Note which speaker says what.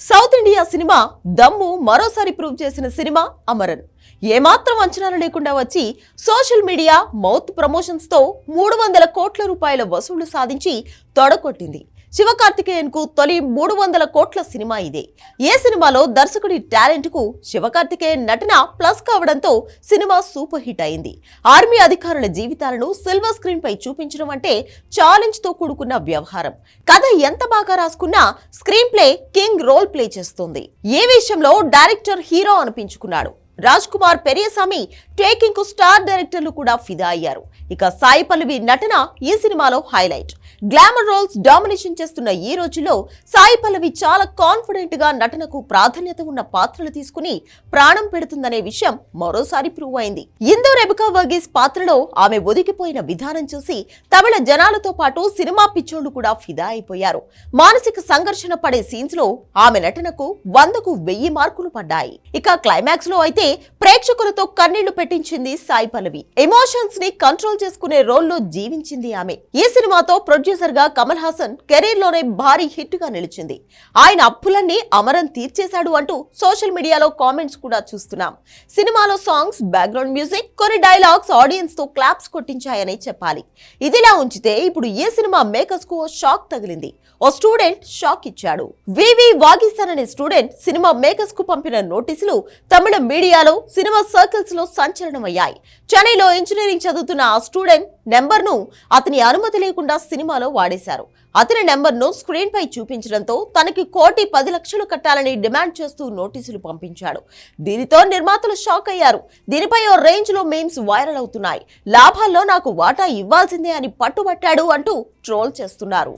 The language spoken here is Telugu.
Speaker 1: సౌత్ ఇండియా సినిమా దమ్ము మరోసారి ప్రూవ్ చేసిన సినిమా అమరన్. ఏమాత్రం అంచనాలు లేకుండా వచ్చి సోషల్ మీడియా మౌత్ ప్రమోషన్స్తో మూడు వందల కోట్ల రూపాయల వసూళ్ళు సాధించి తొడగొట్టింది. శివకార్తికేయన్కు తొలి మూడు వందల కోట్ల సినిమా ఇదే. ఏ సినిమాలో దర్శకుడి టాలెంట్కు శివకార్తికేయన్ నటన ప్లస్ కావడంతో సినిమా సూపర్ హిట్ అయింది. ఆర్మీ అధికారుల జీవితాలను సిల్వర్ స్క్రీన్ పై చూపించడం అంటే ఛాలెంజ్తో కూడుకున్న వ్యవహారం. కథ ఎంత బాగా రాసుకున్నా screen play king role play చేస్తుంది. ఏ విషయంలో డైరెక్టర్ హీరో అనిపించుకున్నాడు? రాజ్ కుమార్ పెరియస్వామి టేకింగ్కు స్టార్ డైరెక్టర్లు కూడా ఫిదా అయ్యారు. ఇక సాయి పల్లవి నటన ఈ సినిమాలో హైలైట్. గ్లామర్ రోల్స్ డామినేషన్ చేస్తున్న ఈ రోజుల్లో సాయి పల్లవి చాలా కాన్ఫిడెంట్గా నటనకు ప్రాధాన్యత ఉన్న పాత్రలు తీసుకుని ప్రాణం పెడుతుందనే విషయం మరోసారి ప్రూవ్ అయింది. ఇందో రెబికా వర్గీస్ పాత్రలో ఆమె ఒదిగిపోయిన విధానం చూసి తమిళ జనాలతో పాటు సినిమా పిచ్చోళ్ళు కూడా ఫిదా అయిపోయారు. మానసిక సంఘర్షణ పడే సీన్స్లో ఆమె నటనకు వందకు వెయ్యి మార్కులు పడ్డాయి. ఇక క్లైమాక్స్లో అయితే ప్రేక్షకులతో కన్నీళ్ళు పెట్టించింది సాయి పల్లవి. ఎమోషన్స్ని కంట్రోల్ చేసుకునే రోల్లో జీవించింది ఆమె. ఈ సినిమాతో ప్రొడ్యూసర్గా కమల్ హాసన్ కెరీర్లోనే భారీ హిట్గా నిలిచింది. ఆయన అప్పులన్నీ అమరం తీర్చేశాడు అంటూ సోషల్ మీడియాలో కామెంట్స్ కూడా చూస్తున్నాం. సినిమాలో సాంగ్స్ బ్యాక్గ్రౌండ్ మ్యూజిక్ కొన్ని డైలాగ్స్ ఆడియన్స్తో క్లాప్స్ కొట్టించాయని చెప్పాలి. ఇదిలా ఉంచితే ఇప్పుడు ఈ సినిమా మేకర్స్కు షాక్ తగిలింది. ఓ స్టూడెంట్ షాక్ ఇచ్చాడు. వివి వాగిస్తాన్ అనే స్టూడెంట్ సినిమా మేకర్స్కు పంపిన నోటీసులు తమిళ మీడియా ఇండియాలో సినిమా సర్కిల్స్లో సంచలనమయ్యాయి. చెన్నైలో ఇంజనీరింగ్ చదువుతున్న ఆ స్టూడెంట్ నెంబర్ను అతని అనుమతి లేకుండా సినిమాలో వాడేశారు. అతని నెంబర్ను స్క్రీన్ పై చూపించడంతో తనకి కోటి పది లక్షలు కట్టాలని డిమాండ్ చేస్తూ నోటీసులు పంపించాడు. దీనితో నిర్మాతలు షాక్ అయ్యారు. దీనిపై ఓ రేంజ్లో మేమ్స్ వైరల్ అవుతున్నాయి. లాభాల్లో నాకు వాటా ఇవ్వాల్సిందే అని పట్టుబట్టాడు అంటూ ట్రోల్ చేస్తున్నారు.